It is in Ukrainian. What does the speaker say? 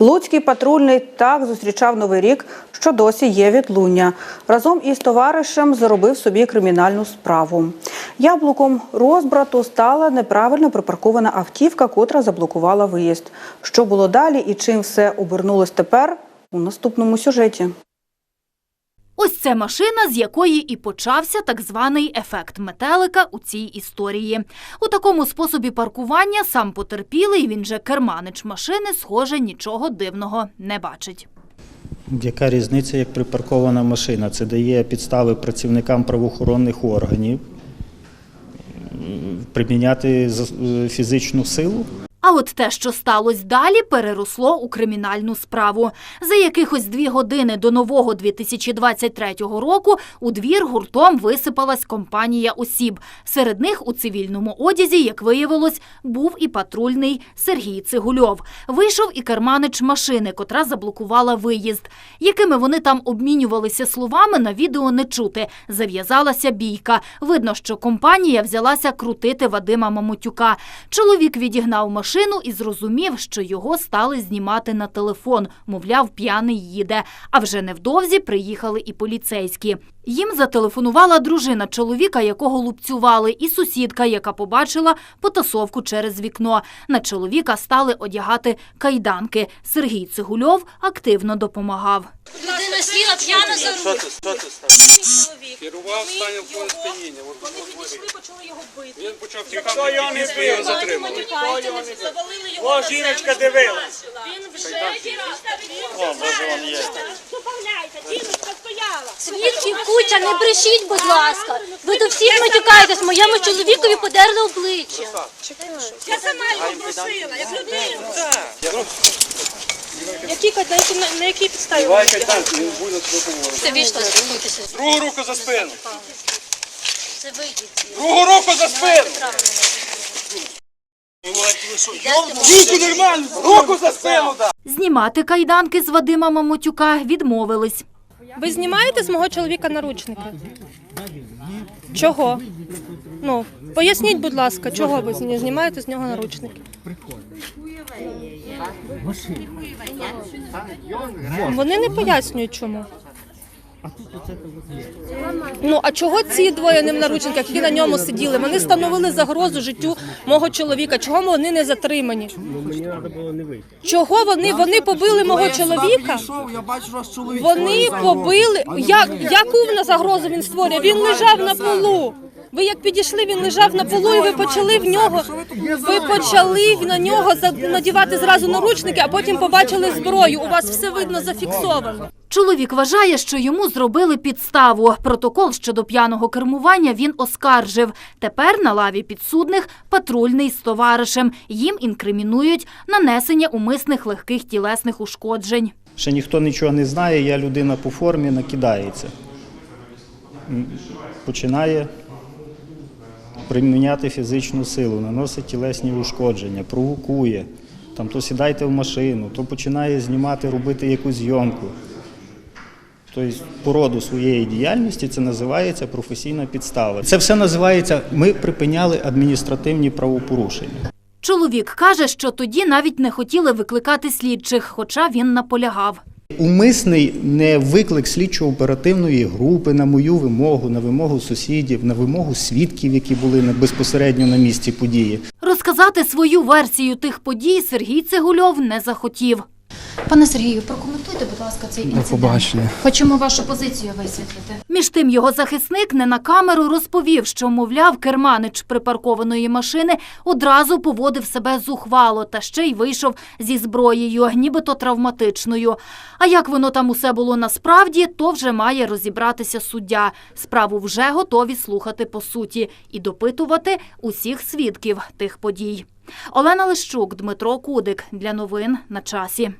Луцький патрульний так зустрічав новий рік, що досі є відлуння. Разом із товаришем заробив собі кримінальну справу. Яблуком розбрату стала неправильно припаркована автівка, котра заблокувала виїзд. Що було далі і чим все обернулось тепер у наступному сюжеті. Ось це машина, з якої і почався так званий ефект метелика у цій історії. У такому способі паркування сам потерпілий, він же керманич машини, схоже, нічого дивного не бачить. Яка різниця, як припаркована машина? Це дає підстави працівникам правоохоронних органів приміняти е, фізичну силу. А от те, що сталося далі, переросло у кримінальну справу. За якихось дві години до нового 2023 року у двір гуртом висипалась компанія осіб. Серед них у цивільному одязі, як виявилось, був і патрульний Сергій Цигульов. Вийшов і керманич машини, котра заблокувала виїзд. Якими вони там обмінювалися словами, на відео не чути. Зав'язалася бійка. Видно, що компанія взялася крутити Вадима Мамутюка. Чоловік відігнав машину і зрозумів, що його стали знімати на телефон. Мовляв, п'яний їде. А вже невдовзі приїхали і поліцейські. Їм зателефонувала дружина чоловіка, якого лупцювали, і сусідка, яка побачила потасовку через вікно. На чоловіка стали одягати кайданки. Сергій Цигульов активно допомагав. Людина сіла п'яна за руль. Керував стані в сп'яніння. Вони підійшли, почали його бити. Він почав тікати, і ви його затримали. Його О, жіночка дивилась. Він вже О, Боже, він є. Добавляйте, жіночка стояла. Свідків куча, не брешіть, будь ласка. Ви до всіх матюкаєтесь, моєму чоловікові подерли обличчя. Я сама його просила, як людину. Які кайданки, на, на якій підставі? Давайте так, він буде спілкуватися. Це вічно спілкуйтеся. Другу руку за спину. Це вийдіть. Другу руку за спину. Руку нормально, руку за спину, да. Знімати кайданки з Вадима Мамутюка відмовились. Ви знімаєте з мого чоловіка наручники? Чого? Ну, поясніть, будь ласка, чого ви зні- знімаєте з нього наручники? Вони не пояснюють чому. Ну а чого ці двоє не в наручниках, які на ньому сиділи? Вони становили загрозу життю мого чоловіка. Чого вони не затримані? Чого вони? Вони побили мого чоловіка? Вони побили. Як, яку на загрозу він створює? Він лежав на полу. Ви як підійшли, він лежав на полу, і ви почали в нього. Ви почали на нього надівати зразу наручники, а потім побачили зброю. У вас все видно зафіксовано. Чоловік вважає, що йому зробили підставу. Протокол щодо п'яного кермування він оскаржив. Тепер на лаві підсудних патрульний з товаришем. Їм інкримінують нанесення умисних легких тілесних ушкоджень. Ще ніхто нічого не знає, я людина по формі накидається. Починає приміняти фізичну силу, наносить тілесні ушкодження, провокує. Там то сідайте в машину, то починає знімати, робити якусь зйомку. Тобто, по роду своєї діяльності це називається професійна підстава. Це все називається ми припиняли адміністративні правопорушення. Чоловік каже, що тоді навіть не хотіли викликати слідчих, хоча він наполягав. Умисний не виклик слідчо-оперативної групи на мою вимогу, на вимогу сусідів, на вимогу свідків, які були безпосередньо на місці події. Розказати свою версію тих подій Сергій Цегульов не захотів. Пане Сергію, прокоментуйте, будь ласка, цей інцидент. побачення. Хочемо вашу позицію висвітлити. Між тим його захисник не на камеру розповів, що, мовляв, керманич припаркованої машини одразу поводив себе зухвало та ще й вийшов зі зброєю, нібито травматичною. А як воно там усе було насправді, то вже має розібратися суддя. Справу вже готові слухати по суті і допитувати усіх свідків тих подій. Олена Лищук, Дмитро Кудик. Для новин на часі.